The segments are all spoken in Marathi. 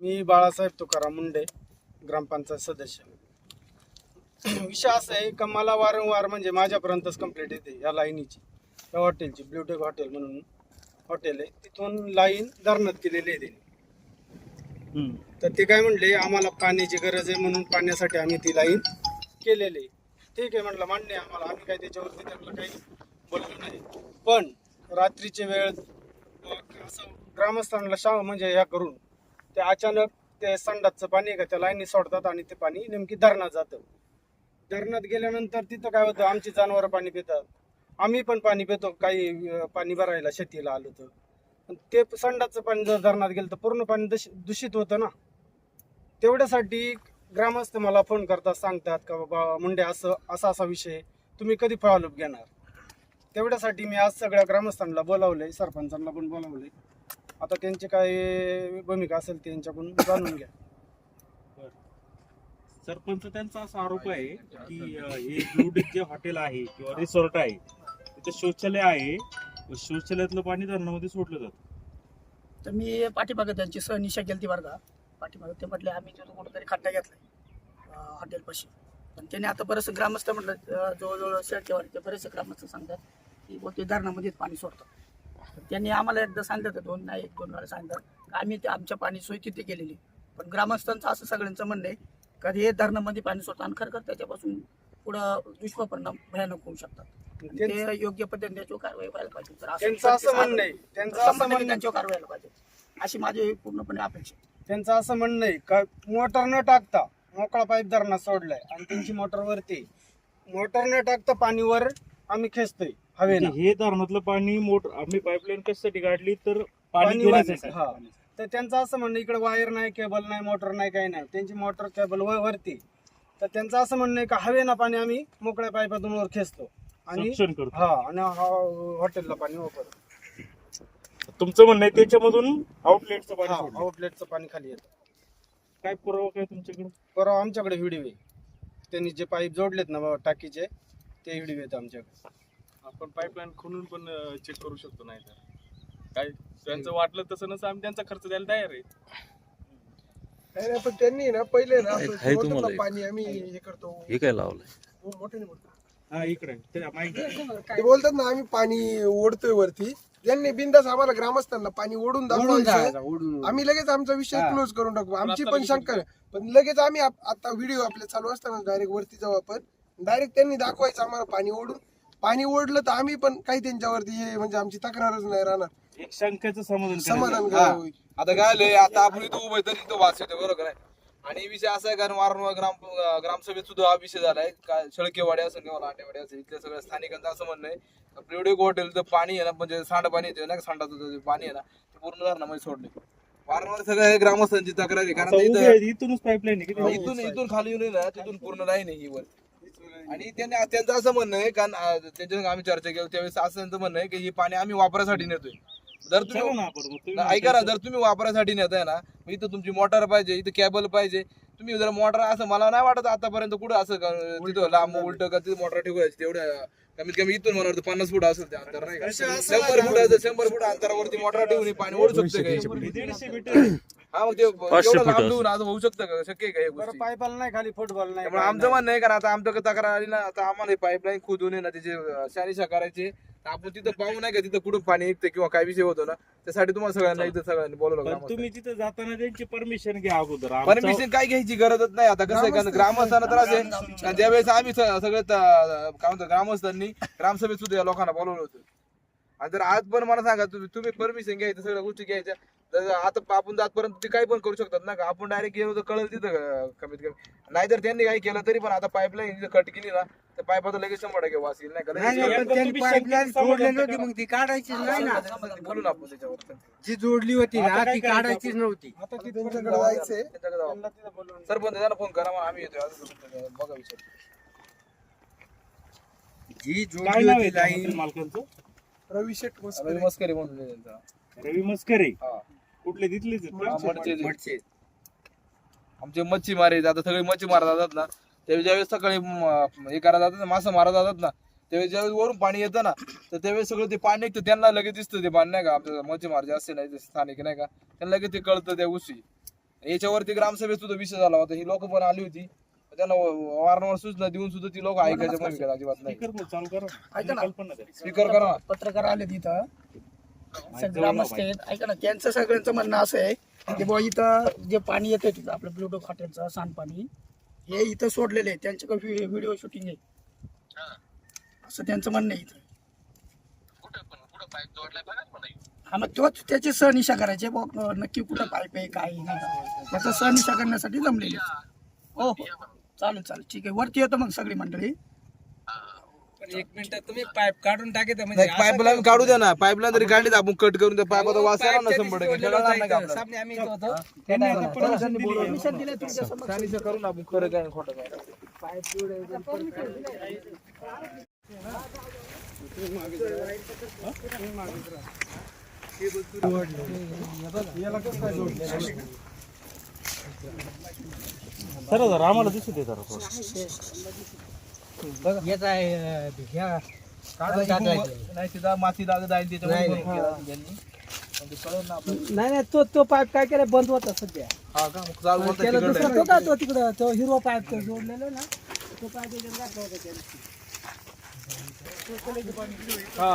मी बाळासाहेब तुकाराम मुंडे ग्रामपंचायत सदस्य. विषय असा आहे का मला वारंवार म्हणजे माझ्यापर्यंतच कंप्लेंट येते या लाईनीची. या हॉटेलची ब्ल्यूटेक हॉटेल म्हणून हॉटेल आहे. तिथून लाईन धरणात केलेली आहे त्यांनी. तर ते काय म्हणले आम्हाला पाण्याची गरज आहे म्हणून पाण्यासाठी आम्ही ती लाईन केलेली आहे. ठीक आहे म्हटलं मान्य आम्हाला. आम्ही काय त्याच्यावरती त्यांना काही बोललो नाही. पण रात्रीचे वेळ असं ग्रामस्थांना शा म्हणजे ह्या करून ते अचानक ते संडासचं पाणी आहे का त्या लाईनी सोडतात आणि ते पाणी नेमकी धरणात जातं. धरणात गेल्यानंतर तिथं काय होतं आमची जनावरं पाणी पितात. आम्ही पण पाणी पितो काही पाणी भरायला शेतीला आलं तर. पण ते संडासचं पाणी जर धरणात गेलं तर पूर्ण पाणी दूषित होतं ना. तेवढ्यासाठी ग्रामस्थ मला फोन करतात सांगतात का बाबा मुंडे असं असा असा विषय तुम्ही कधी फॉलोअप घेणार? तेवढ्यासाठी मी आज सगळ्या ग्रामस्थांना बोलावलंय सरपंचांना पण बोलावलंय. आता त्यांची काय भूमिका असेल ते त्यांच्याकडून जाणून घ्या. सरपंच त्यांचा असा आरोप आहे की अं, हे ब्लू जे हॉटेल आहे किंवा रिसॉर्ट आहे तिथे शौचालय आहे व शौचालयातलं पाणी धरणामध्ये सोडलं जातं. तर मी पाठीमागं त्यांची सहनिशा केली बरं का. पाठीमागं ते म्हटले आम्ही तिथं कुठंतरी खड्डा घेतलाय अं, हॉटेलपाशी. पण त्याने आता बरंचसं ग्रामस्थ म्हटलं अं, जवळजवळ शेळकेवाडीचे बरेचसे ग्रामस्थ सांगतात की बुवा ते धरणामध्येच पाणी सोडतात. त्यांनी आम्हाला एकदा सांगितलं होतं दोन नाही एक दोन वेळा सांगितलं आम्ही ते आमच्या पाणी सोय तिथे केलेली. पण ग्रामस्थांचं असं सगळ्यांचं म्हणणं आहे का हे धरणामध्ये पाणी सोडतात आणि खरं त्याच्यापासून पुढं दुष्परिणाम भयानक होऊ शकतात. ते योग्य पद्धतीने त्याच्यावर कारवाई व्हायला पाहिजे. तर असं त्यांचं असं म्हणणं आहे. त्यांचं असं म्हणणं त्यांच्यावर कारवाई व्हायला पाहिजे. अशी माझी पूर्णपणे अपेक्षा. त्यांचं असं म्हणणं आहे का मोटर न टाकता मोकळा पाईप धरणात सोडलाय आणि त्यांची मोटर वरती मोटर न टाकता पाणीवर आम्ही खेचतोय. हवेनं हे धरणातलं पाणी मोटर आम्ही पाईपलाईन कशासाठी काढली तर पाणी घेण्यासाठी हा. तर त्यांचं असं म्हणणं इकडे वायर नाही केबल नाही मोटर नाही काही नाही. त्यांची मोटर केबल वरती. तर त्यांचं असं म्हणणं आहे का हवेनं पाणी आम्ही मोकळ्या पाईपातून वर खेचतो. आणि सक्शन करतो. हा आणि हा हॉटेलला पाणी वापरतो. तुमचं म्हणणं आहे त्याच्यामधून आउटलेटचं पाणी सोडलं. आउटलेटचं पाणी खाली येतं. काय पुरावा काय तुमच्याकडे? परवा आमच्याकडे व्हिडिओ आहे त्यांनी जे पाईप जोडलेत ना टाकीचे ते व्हिडिओ आहेत आमच्याकडे. आपण पाईपलाईन खोलून पण चेक करू शकतो नाही तर काय त्यांचं वाटलं तसं नसं आम्ही त्यांचा खर्च द्यायला तयार आहे. नाही नाही, पण त्यांनी ना पहिले ना आहे तुम्हाला एक. पाणी आम्ही हे करतो. हे काय लावलंय? हो, मोठ्याने बोलतो. हा इकडे. ते बोलतात ना आम्ही पाणी ओढतोय वरती. त्यांनी बिंदास आम्हाला ग्रामस्थांना पाणी ओढून दाखवायचं. आम्ही लगेच आमचा विषय क्लोज करून टाकू. आमची पण शंका आहे. पण लगेच आम्ही आप- आता व्हिडिओ आपले चालू असताना डायरेक्ट वरती जाऊ आपण. डायरेक्ट त्यांनी दाखवायचं आम्हाला पाणी ओढून. पाणी ओढलं तर आम्ही पण काही त्यांच्यावरती हे म्हणजे आमची तक्रारच नाही राहणार. एक शंकेचं समाधान समाधान. करावं. आता काय आलंय आता आपण इथं उभं आहे तरी इथं वास येतो बरोबर आहे. आणि विषय असा आहे कारण वारंवार ग्राम ग्रामसभेत सुद्धा हा विषय झालाय. का शेळकेवाडी असेल किंवा लाटेवाडी असेल इथल्या सगळ्या स्थानिकांचं असं म्हणणं आहे. प्रिवडेक हॉटेलचं पाणी आहे ना म्हणजे सांड पाणी येते ना सांडाचं जे पाणी आहे ना ते पूर्ण धरणामध्ये सोडले वारंवार सगळ्या हे ग्रामस्थांची तक्रार आहे कारण आता उभे इथं आहेत, इथूनच पाईपलाईन किती इथून इथून खाली येऊन आहे ना तिथून पूर्ण लाईन आहे ही वर. आणि त्यांनी त्यांचं असं म्हणणं आहे कारण त्यांच्या आम्ही चर्चा केली त्यावेळेस असं त्यांचं म्हणणं आहे की ही पाणी आम्ही वापरासाठी नेतोय. जर तुम्ही ऐका ना जर तुम्ही वापरासाठी नेताय ना इथं तुमची मोटर पाहिजे इथं केबल पाहिजे. तुम्ही जर मोटर असं मला नाही वाटत आतापर्यंत कुठं असं तिथं लांब उलट का तिथं मोटर ठेवायची तेवढ्या कमीत कमी इथून मला वाटतं पन्नास फूट असेल ते अंतर नाही का? शंभर फुटाचं शंभर फूट अंतरावरती मोटर ठेवून पाणी ओढू शकते हे? मग ते पाचशे एवढं फूट लांब असेल. देऊन असं होऊ शकतं का शक्य आहे का हे बरं गोष्टी नाही खाली फुटबॉल नाही त्यामुळे काय आमचं नाही. म्हणणं आहे कारण आता आमच्याकडे तक्रार आली ना आता आम्हाला पाईपलाईन खोदून आहे ना त्याचे शानिशा करायचे तर आपण तिथं पाहू नाही का तिथं कुठून पाणी निघतं किंवा काय विषय होतो ना त्यासाठी तुम्हाला सगळ्यांना इथं सगळ्यांनी बोलवलं पण. तुम्ही तिथे जाताना त्यांची परमिशन घ्या अगोदर आमचा- परमिशन काय घ्यायची गरजच नाही आता कसं आहे कारण ग्रामस्थांना त्रास आहे आणि ज्यावेळेस आम्ही स- सगळे त- काय म्हणतो ग्रामस्थांनी ग्रामसभेत सुद्धा या लोकांना बोलवलं होतं जर आज पण मला सांगा तुम्ही तुम्ही परमिशन घ्यायचं सगळ्या गोष्टी घ्यायच्या तर आता आपण जातपर्यंत ते काही पण करू शकतात ना का? आपण डायरेक्ट गेलो तर कळलं तिथं कमीत कमी. नाहीतर त्यांनी काही केलं तरी पण आता पाईपलाईन कट केली ना तर पाईपाचा लगेच शंभर टक्के वास येईल नाही पण मग ती काढायचीच ना. बोलू ना आपण त्याच्यावर जी जोडली होती ना ती काढायचीच नव्हती. बोलवून सरपंच त्यांना फोन करा मग आम्ही येतो. बघा विचार. जी जोडली होती लाईन मालकांचं? रवी शेट मस्करे. रवी मस्करी म्हणून आहे त्यांचा. रवी मस्करे? हा. कुठले तिथलेच आहेत का? आमचे मच्छीमार आहेत. आता सगळे मच्छी मारा जातात ना. त्यावेळी ज्यावेळेस सकाळी म, हे करा जातात ना मासा मारा जातात ना त्यावेळेस ज्यावेळेस वरून पाणी येतं ना तर त्यावेळेस सगळं ते पाणी निघतं त्यांना लगेच दिसतं ते पाणी नाही का? आपलं मच्छीमार जे असते ना ते स्थानिक नाही का? त्यांना लगेच ते कळतं त्या गोष्टी याच्यावरती ग्रामसभेत सुद्धा विषय झाला होता ही लोक पण आली होती. त्यांना वारंवार सूचना देऊन सुद्धा ती लोक ऐकायच्या भूमिकेत अजिबात नाही. स्पीकर चालू करा. ऐका ना. कल्पना द्या. स्पीकर करा ना. पत्रकार आले तिथं. ग्रामस्थ आहेत ऐका ना त्यांचं सगळ्यांचं म्हणणं असं आहे की बुवा इथं जे पाणी येतं तिथं आपलं ब्लूटूथ हॉटेलचं सांडपाणी हे इथं सोडलेले आहे त्यांच्याकडे व्हिडिओ शूटिंग आहे. असं त्यांचं म्हणणं आहे इथं. हा मग तोच त्याची सहनिशा करायची बुवा. नक्की कुठं पाईप आहे काय आहे, नाही त्याचा सहनिशा करण्यासाठी जमलेले आहेत. हो हो. चालेल चालेल. ठीक आहे. वरती येतो मग सगळी मंडळी. एक मिनिटात तुम्ही पाईप काढून टाकत म्हणजे पाईपलाईन काढू द्या ना. पाईपलाईन जरी काढली तर आपण कट करून त्या पाईपाचा वास येणार ना शंभर टक्के. जळणार नाही का आपल्याला? आम्ही इथं होतो. त्यांनी आता permission दिली परमिशन दिले तुमच्या समोर शानिशा करून आपण खरं काय आणि खोटं काय. सर जरा आम्हाला दिसू दे जरा थोडं. येत आहे ह्या काढून टाकायचं. नाही माती लागत जाईल त्याच्यामुळे बंद केलं असेल त्यांनी. पण ते कळलं ना आपल्याला. नाही नाही तो तो पाईप काय केलं बंद होता सध्या. हा का? मग चालू बोलता त्याला तिकडे. दुसरा. तो का तो तिकडं तो हिरवा पाईप तो जोडलेला ना? तो पाईप याच्यात घातला होता त्याने. हा.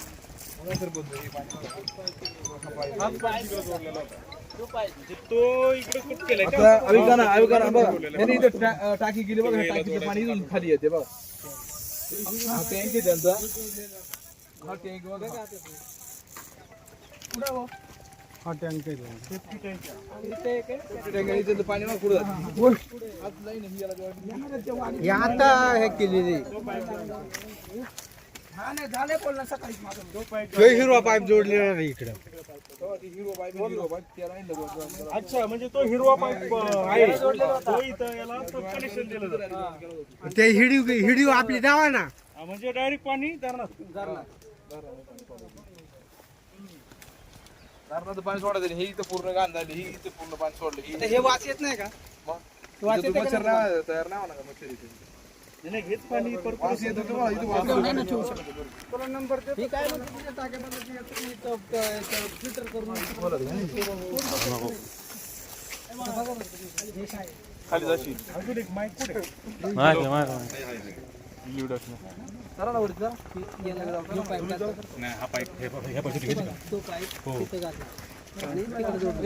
टाकी गेली बघा टाकीचं पाणी इथून खाली येते बघा. हा टँक आहे त्यांचा. हा टँक बघा. हा टँक पाणी ना कुठं. आता हे केलेली. हा नाही झाले बोलणं सकाळीच माझं हिरवा पाईप जोडलेला नाही इकडं. Pipe pipe. अच्छा म्हणजे तो हिरवा पाईप आहे तो इथं याला कनेक्शन दिलं जातं. ते हिडीव हिडीव आपली दावा ना. हा, म्हणजे डायरेक्ट पाणी धरणात धरणाचं पाणी सोडायचं हे इथं पूर्ण घाण झाली ही इथं पूर्ण पाणी सोडलं. ही हे वास येत नाही का? मग? इथं मच्छर नाही तयार नाही होणार का मच्छर इथे? नाही, नाही, हेच पाणी परत काय फिल्टर करून खाली जाशील अजून एक माईक कुठे चला ना वरती पाईप घातला. तो पाईप तिथे घातला आणि तिकडे जोडला.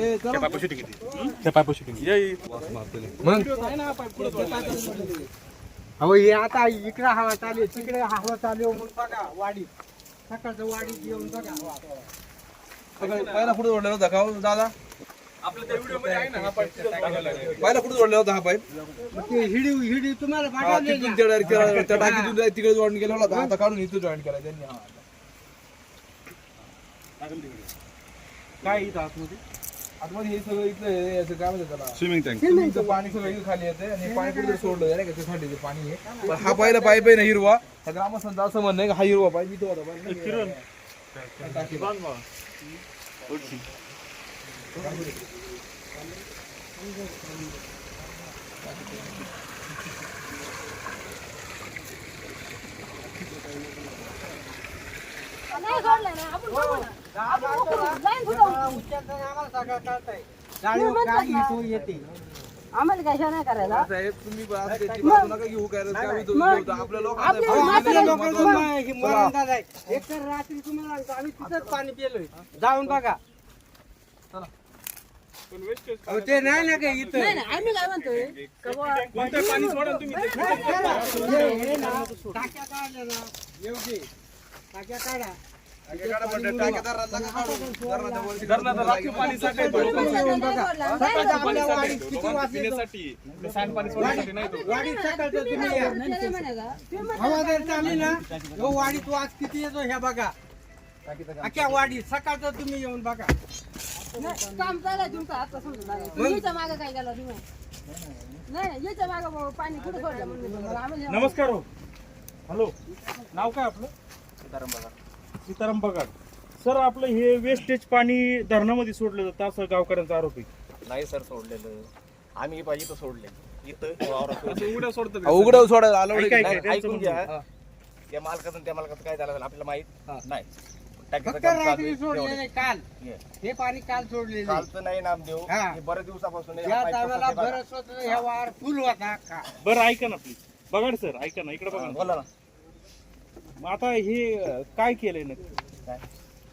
अहो हे आता इकडे हवा चालू आहे तिकडे हवा चालू आहे मग बघा वाडीत सकाळचं वाडीत येऊन बघा. हवा पहिला कुठं जोडलेला होता का हो, दादा. पहिला कुठं जोडलेला होता हा पाईप? मग ते हिडीव हिडीव तुम्हाला हा, पाठवले तिथून त्या direct केला, त्या टाकीतून direct तिकडे जॉईन केलेला होता. आता काढून इथं जॉईन केला त्यांनी. हा. काय इथं आतमध्ये? आतमध्ये हे सगळं इथलं हे असं काय म्हणतात त्याला? स्विमिंग टँक इथं पाणी सगळं इथं खाली येते आणि हे पाणी कुठे सोडलं? नाही का ते पाणी आहे. पण हा पहिला पाईप आहे ना हिरवा. त्या ग्रामस्थांचं असं म्हणणं आहे का हा हिरवा पाईप इथं होता पाईप नाही आपण आम्हाला काय हे नाही करायला साहेब तुम्ही असं त्याची बाजू नका घेऊ काय काय होतं. आपल्या हे झालंय एक तर रात्री तुम्हाला आम्ही तिथंच पाणी पिलोय जाऊन बघा अहो, ते नाही ना काही इथं आम्ही काय म्हणतोय पाणी सोडा तुम्ही. हे- हे काढल्या ना टाक्या काढा धरणाचं राखीव पाणी साठाय वाडीत किती पिण्यासाठी सांडपाणी सोडण्यासाठी नाही तो वाडीत सकाळचं तुम्ही या. हवा जर चालली ना हो वाडीत वास किती येतो ह्या बघा अख्या वाडी सकाळचं तुम्ही येऊन बघा नाही, काम चाललंय तुमचं आता समजून लागलं. याच्या मागं काय केलं तुम्ही नाही नाही, याच्या मागं पाणी कुठं सोडलं म्हणून आम्हाला नमस्कार हो हॅलो नाव काय आपलं सीताराम पगार. सर आपलं हे वेस्टेज पाणी धरणामध्ये सोडलं जातं असं गावकऱ्यांचा आरोप आहे. नाही सर सोडलेलं. आम्ही पाहिजे तर सोडले इथं वावरात उघड्या सोडतात उघडं सोडायला आलो ऐका, ऐका, नाही, त्यांचं ऐकून म्हणणं. घ्या. त्या मालकाचं आणि त्या मालकाचं काय झालं आपल्याला माहीत नाही. टाकीचं फक्त काम चालू आहे, रात्री सोडलेले तेवढं. काल. हे. पाणी काल सोडलेले कालचं नाही नामदेव. हा. हे बऱ्याच दिवसापासून आहे. या पाईप टायमाला कसा ते बरंच होतं ह्या वार फुल होता का? बरं ऐका ना प्लीज बघा सर ऐका ना इकडे बघा बघा. ना. बोला ना. मग आता हे काय केलंय नक्की? काय?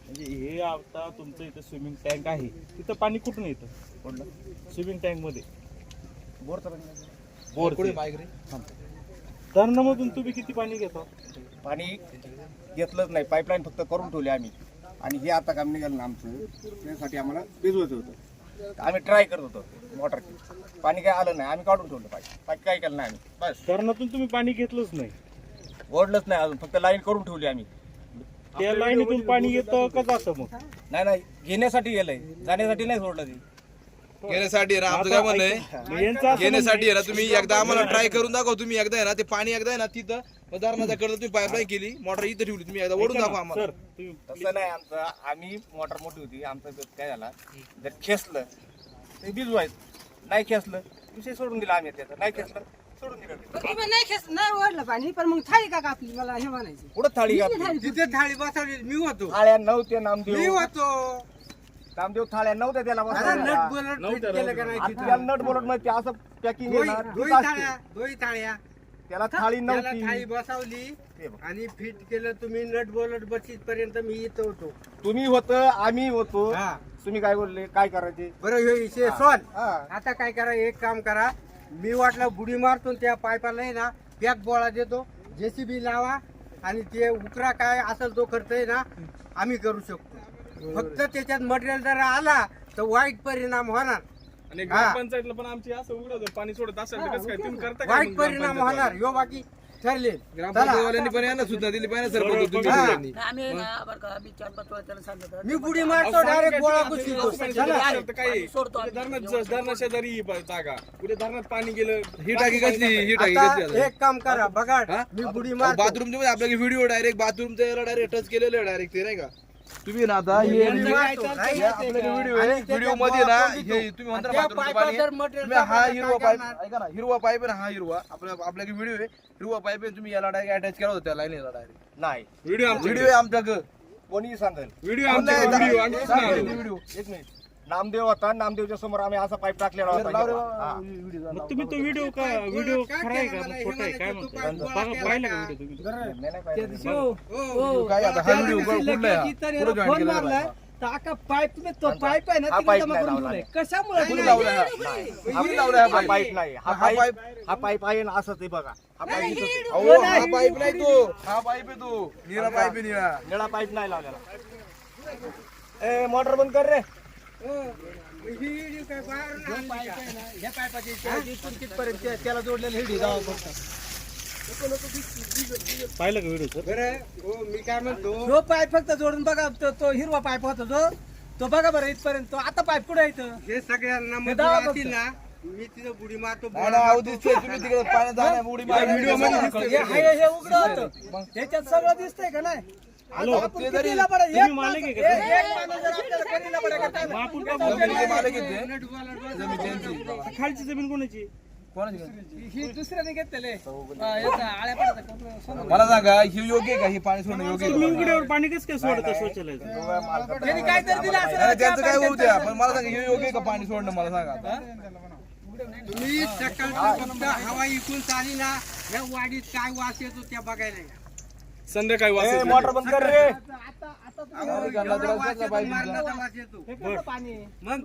म्हणजे हे आता तुमचं इथं स्विमिंग टँक आहे. तिथं पाणी कुठून येतं? कुठलं? स्विमिंग टँकमध्ये. बोरचं. पाणी. बोर पुढे माईक रे. धरणामधून तुम्ही किती पाणी घेता? पाणी घेतलंच नाही. पाईपलाईन फक्त करून ठेवली आम्ही. आणि हे आता काम निघालं ना आमचं. त्यासाठी आम्हाला भिजवायचं होतं. आम्ही ट्राय करत होतो मोटरची पाणी काय आलं नाही. आम्ही काढून ठेवलं पाईप पाईप काय केलं नाही आम्ही. बस. धरणातून तुम्ही पाणी घेतलंच नाही. ओढलंच नाही अजून फक्त लाईन करून ठेवली आम्ही. त्या लाईनीतून पाणी येतं का जातं मग? नाही नाही घेण्यासाठी गेलंय जाण्यासाठी नाही सोडलं ते. घेण्यासाठी ना आमचं काय म्हणणं आहे? मग यांचं असं घेण्यासाठी आहे ना तुम्ही एकदा आम्हाला ट्राय करून दाखवा तुम्ही एकदा आहे ना ते पाणी एकदा आहे ना तिथं उदाहरणाच्या कडे तुम्ही पाईपलाईन केली मोटर इथं ठेवली तुम्ही एकदा ओढून दाखवा आम्हाला. सर तुम्ही तसं नाही आमचं आम्ही मोटर मोठी होती आमचं काय झाला जर खेचलं ते भिजवायचं नाही खेचलं विषय सोडून दिला आम्ही त्याचा नाही खेचलं. सोडून दिलं. ते. पण तुम्ही नाही खेच नाही ओढलं पाणी पण मग थाळी का कापली मला हे म्हणायचं. कुठं थाळी घातली तिथे थाळी बसवली मी होतो. थाळ्या नव्हत्या मी नामदेव होतो. नामदेव थाळ्या नव्हत्या त्याला अरे. नट बोलत fit केलं का नाही आता तिथं? त्याला नट बोलत माहिती असं पॅकिंग दोई दोई थाळ्या दोई थाळ्या. त्याला थाळी त्याला थाळी नव्हती बसवली बघ. आणि फिट केलं तुम्ही नट बोलत बसीत पर्यंत मी इथं होतो. तुम्ही होतं आम्ही होतो. हा. तुम्ही काय बोलले? काय करायचे? बरं हे विषय हा. आता काय करा एक काम करा. मी वाटलं बुडी मारतो आणि त्या पाईपाला आहे ना पॅक बोळा देतो जेसीबी लावा आणि ते उकरा काय असेल तो खर्च आहे ना आम्ही करू शकतो. फक्त त्याच्यात मटेरियल जर आला तर वाईट परिणाम होणार. आणि ग्रामपंचायतला पण आमची असं उघडं जर पाणी सोडत असेल तर कसं काय तुम्ही करता काय वाईट मग परिणाम? होणार. यो बाकी ठरले ग्रामपंचायतवाल्यांनी पण यांना सुद्धा दिली पाहिजे सरपंच तुम्ही हा. दोघांनी. नाही, आम्ही ना बरं का आम्ही चार पाच वेळा त्याला सांगितलं मी बुडी मारतो डायरेक्ट गोळा घुसतो. आता ग्रामपंचायत चला. असेल तर काय सोडतो आम्ही. धरणात धरणा शेजारी जागा उद्या धरणात पाणी गेलं ही टाकी कसली ही टाकी कसली आता एक काम करा बघा हा? मी बुडी मारतो बाथरूमच्या मध्ये व्हिडिओ डायरेक्ट बाथरूमचा याला डायरेक्ट टच केलेलं डायरेक्ट ते नाही का तुम्ही ना आता हे? व्हिडिओ आणि व्हिडिओमध्ये ना हे. तुम्ही म्हणता आणि बाथरूमचं पाणी. तुम्ही हा हिरवा पाईप? ऐका ना हिरवा पाईप आहे ना हा हिरवा. आपल्या आपल्याकडे व्हिडिओ आहे हिरवा पाईप आहे तुम्ही याला डायरेक्ट अटॅच केला होता त्या लाईनीला डायरेक्ट नाही. व्हिडिओ आमच्या व्हिडिओ आहे आमच्याकडे. कोणी सांगेल. व्हिडिओ आमच्या व्हिडिओ व्हिडिओ एक मिनिट नामदेव होता नामदेवच्या समोर आम्ही असा पाईप टाकलेला होता. मग तुम्ही तो व्हिडिओ का व्हिडिओ खरा आहे का मग खोटा आहे काय म्हणतो बघा पाहिलं का व्हिडिओ तुम्ही नाही, नाही पाहिजे. हो. काय आता हा व्हिडिओ त्या दिवशी कुठला आहे? लगेच इतर कुठं याला join फोन केलेला मारला आहे? तर अख्खा पाईप तुम्ही तो पाईप आहे ना हा तिकडे पाईप जमा नाही करून लावला ठेवलाय. नाही. कशामुळे कुठं लावला हा? हा लावला हा हा पाईप? पाईप नाही हा हा पाईप हा पाईप आहे ना असंच आहे बघा हा पाईप इथंच आहे. अहो हा पाईप नाही तो हा पाईप आहे तो निळा पाईप आहे निळा निळा पाईप नाही लावलेला ए मोटर बंद कर रे हो. ही त्याला जोडलेलं हिडी जावं फक्त पाहिलं का व्हिडिओ सर बरं हो मी काय म्हणतो? जो पाईप फक्त जोडून बघा तो तो हिरवा पाईप होता जो. तो बघा बरं इथपर्यंत. तो आता पाईप कुठे येतं हे सगळ्यांना हे दावा ना मी तिथं बुडी मारतो ना अहो दिसतोय तुम्ही तिकडे पाण्यात उडी मारा व्हिडिओमध्ये दिसतोय. हे हे- हे उघडं होतं. त्याच्यात सगळं दिसतंय का नाही? हॅलो. ते जरी-? तुम्ही मालक आहे का? मग आपण का जमिनीचे मालक आहेत ते. खालची जमीन कोणाची? कोणाची? गाडी? ही दुसऱ्याने घेतलेले आळ्या पडतात मला सांगा हे योग्य आहे का? हे पाणी सोडणं योग्य आहे तुम्ही का? उघड्यावर पाणी कसं काय सोडतं शौचालयाचं? त्यांनी काहीतरी दिलं असेल. नाही, त्यांचं काय होऊ द्या. पण मला सांगा हे योग्य आहे का पाणी सोडणं? मला सांगा तुम्ही सकाळचं फक्त हवा इकून चाली ना या वाडीत काय वास येतो त्या बघायला या. संध्याकाळी वाजता मोटर बंद कर रे. मग?